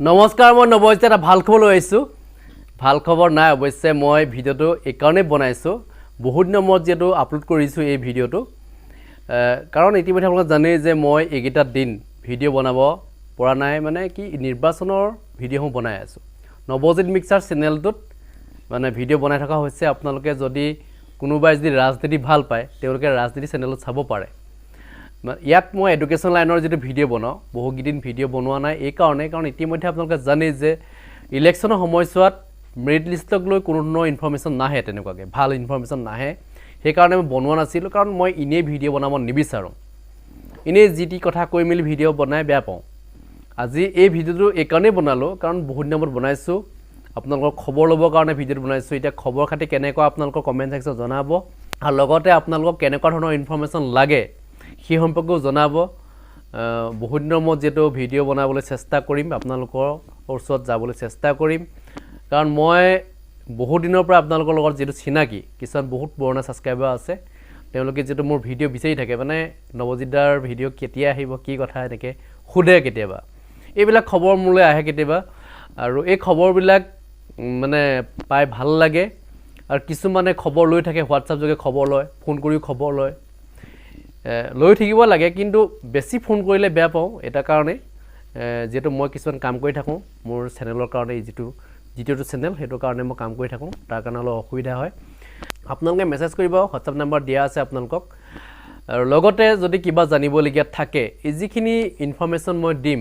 নমস্কাৰ, মই নৱজিত এটা ভালো খবৰ লৈ আহিছোঁ। ভালো খবৰ নাই, অৱশ্যে মই ভিডিঅ'টো এইকাৰণেই বনাইছোঁ। বহুত দিনৰ মূৰত যিহেতু আপলোড কৰিছোঁ এই ভিডিঅ'টো। কাৰণ ইতিমধ্যে আপোনালোকে জানেই যে মই এইকেইটা দিন ভিডিঅ' বনাব পৰা নাই মানে কি নিৰ্বাচনৰ ভিডিঅ'সমূহ বনাই আছোঁ। নৱজিত মিক্সাৰ চেনেলটোত মানে ভিডিঅ' বনাই থকা হৈছে। আপোনালোকে যদি কোনোবাই যদি ৰাজনীতি ভালো পায়, তেওঁলোকে ৰাজনীতি চেনেলত চাব পাৰে। ইয়াত মই এডুকেশ্যন লাইনৰ যিটো ভিডিঅ' বনাওঁ বহুকেইদিন ভিডিঅ' বনোৱা নাই এই কাৰণেই কাৰণ ইতিমধ্যে আপোনালোকে জানেই যে ইলেকশ্যনৰ সময়ছোৱাত মেৰিট লিষ্টক লৈ কোনো ধৰণৰ ইনফৰ্মেশ্যন নাহে তেনেকুৱাকৈ ভাল ইনফৰ্মেশ্যন নাহে। সেইকাৰণে মই বনোৱা নাছিলোঁ কাৰণ মই এনেই ভিডিঅ' বনাব নিবিচাৰোঁ। এনেই যি টি কথা কৈ মেলি ভিডিঅ' বনাই বেয়া পাওঁ। আজি এই ভিডিঅ'টো এইকাৰণেই বনালোঁ কাৰণ বহুত দিনৰ মূৰত বনাইছোঁ। আপোনালোকৰ খবৰ ল'বৰ কাৰণে ভিডিঅ'টো বনাইছোঁ। এতিয়া খবৰ খাতি কেনেকুৱা আপোনালোকৰ কমেণ্ট ছেকশ্যনত জনাব। আৰু লগতে আপোনালোকক কেনেকুৱা ধৰণৰ ইনফৰ্মেশ্যন লাগে সেই সম্পৰ্কেও জনাব। বহুত দিনৰ মূৰত যিহেতু ভিডিঅ' বনাবলৈ চেষ্টা কৰিম আপোনালোকৰ ওচৰত যাবলৈ চেষ্টা কৰিম। কাৰণ মই বহুত দিনৰ পৰা আপোনালোকৰ লগত যিটো চিনাকি কিছুমান বহুত পুৰণা ছাবস্ক্ৰাইবাৰ আছে তেওঁলোকে যিহেতু মোৰ ভিডিঅ' বিচাৰি থাকে মানে নৱজিতদাৰ ভিডিঅ' কেতিয়া আহিব কি কথা এনেকৈ সোধে কেতিয়াবা। এইবিলাক খবৰ মোলৈ আহে কেতিয়াবা আৰু এই খবৰবিলাক মানে পাই ভাল লাগে। আৰু কিছুমানে খবৰ লৈ থাকে হোৱাটছআপ যোগে খবৰ লয় ফোন কৰিও খবৰ লয়। লৈ থাকিব লাগে কিন্তু বেছি ফোন কৰিলে বেয়া পাওঁ। এটা কাৰণেই এ, যিহেতু মই কিছুমান কাম কৰি থাকোঁ মোৰ চেনেলৰ কাৰণে যিটো দ্বিতীয়টো চেনেল সেইটো কাৰণে মই কাম কৰি থাকোঁ তাৰ কাৰণে অলপ অসুবিধা হয়। আপোনালোকে মেছেজ কৰিব হোৱাটছআপ নাম্বাৰ দিয়া আছে আপোনালোকক। আৰু লগতে যদি কিবা জানিবলগীয়া থাকে এই যিখিনি ইনফৰ্মেশ্যন মই দিম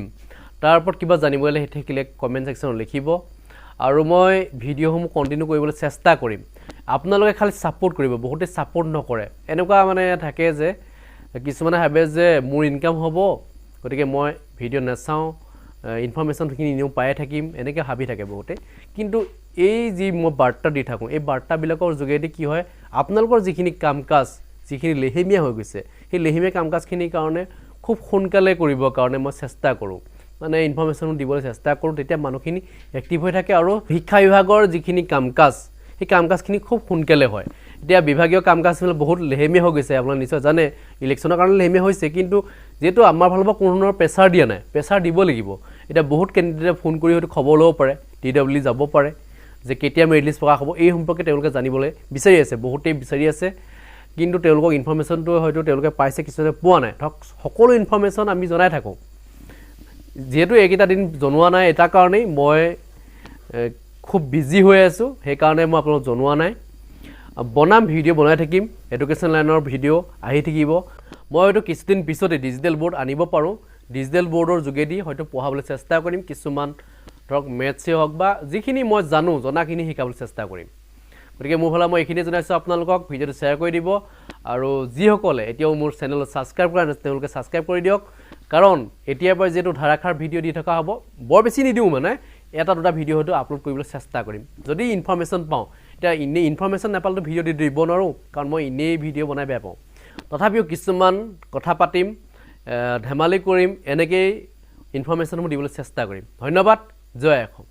তাৰ ওপৰত কিবা জানিবলগীয়া থাকিলে কমেণ্ট ছেকশ্যনত লিখিব। আৰু মই ভিডিঅ'সমূহ কণ্টিনিউ কৰিবলৈ চেষ্টা কৰিম। আপোনালোকে খালি ছাপোৰ্ট কৰিব বহুতে ছাপোৰ্ট নকৰে। এনেকুৱা মানে থাকে যে কিছুমানে ভাবে যে মোৰ ইনকাম হ'ব গতিকে মই ভিডিঅ' নাচাওঁ ইনফৰ্মেশ্যনখিনি এনেও পায়ে থাকিম এনেকৈ ভাবি থাকে বহুতে। কিন্তু এই যি মই বাৰ্তা দি থাকোঁ এই বাৰ্তাবিলাকৰ যোগেদি কি হয় আপোনালোকৰ যিখিনি কাম কাজ যিখিনি লেহেমীয়া হৈ গৈছে সেই লেহেমীয়া কাম কাজখিনিৰ কাৰণে খুব সোনকালে কৰিবৰ কাৰণে মই চেষ্টা কৰোঁ। মানে ইনফৰ্মেশ্যন দিবলৈ চেষ্টা কৰোঁ তেতিয়া মানুহখিনি এক্টিভ হৈ থাকে আৰু শিক্ষা বিভাগৰ যিখিনি কাম কাজ সেই কাম কাজখিনি খুব সোনকালে হয়। এতিয়া বিভাগীয় কাম কাজবিলাক বহুত লেহেমীয়া হৈ গৈছে আপোনালোকে নিশ্চয় জানে। ইলেকশ্যনৰ কাৰণে লেহেমীয়া হৈছে কিন্তু যিহেতু আমাৰ ফালৰ পৰা কোনো ধৰণৰ প্ৰেছাৰ দিয়া নাই প্ৰেছাৰ দিব লাগিব। এতিয়া বহুত কেণ্ডিডেটে ফোন কৰি হয়তো খবৰ ল'ব পাৰে টি ডাব্লিউ যাব পাৰে যে কেতিয়া মেৰিট লিষ্ট প্ৰকাশ হ'ব এই সম্পৰ্কে তেওঁলোকে জানিবলৈ বিচাৰি আছে বহুতেই বিচাৰি আছে। কিন্তু তেওঁলোকক ইনফৰ্মেশ্যনটো হয়তো তেওঁলোকে পাইছে কিছুমানে পোৱা নাই। ধৰক সকলো ইনফৰ্মেশ্যন আমি জনাই থাকোঁ। যিহেতু এইকেইটা দিন জনোৱা নাই এটা কাৰণেই মই খুব বিজি হৈ আছোঁ সেইকাৰণে মই আপোনালোকক জনোৱা নাই। বনাম ভিডিঅ' বনাই থাকিম এডুকেশ্যন লাইনৰ ভিডিঅ' আহি থাকিব। মই হয়তো কিছুদিন পিছতে ডিজিটেল বৰ্ড আনিব পাৰোঁ। ডিজিটেল বৰ্ডৰ যোগেদি হয়তো পঢ়াবলৈ চেষ্টা কৰিম কিছুমান ধৰক মেথছেই হওক বা যিখিনি মই জানো জনাখিনি শিকাবলৈ চেষ্টা কৰিম। গতিকে মোৰ ফালে মই এইখিনিয়ে জনাইছোঁ আপোনালোকক ভিডিঅ'টো শ্বেয়াৰ কৰি দিব। আৰু যিসকলে এতিয়াও মোৰ চেনেলত ছাবস্ক্ৰাইব কৰা নাই তেওঁলোকে ছাবস্ক্ৰাইব কৰি দিয়ক। কাৰণ এতিয়াৰ পৰা যিহেতু ধাৰাসাৰ ভিডিঅ' দি থকা হ'ব বৰ বেছি নিদিওঁ মানে। এটা দুটা ভিডিঅ' হয়তো আপলোড কৰিবলৈ চেষ্টা কৰিম। যদি ইনফৰ্মেশ্যন পাওঁ এতিয়া এনেই ইনফৰ্মেশ্যন নাপালেতো ভিডিঅ' দি দিব নোৱাৰোঁ কাৰণ মই এনেই ভিডিঅ' বনাই বেয়া পাওঁ। তথাপিও কিছুমান কথা পাতিম ধেমালি কৰিম এনেকেই ইনফৰ্মেশ্যনসমূহ দিবলৈ চেষ্টা কৰিম। ধন্যবাদ জয় অসম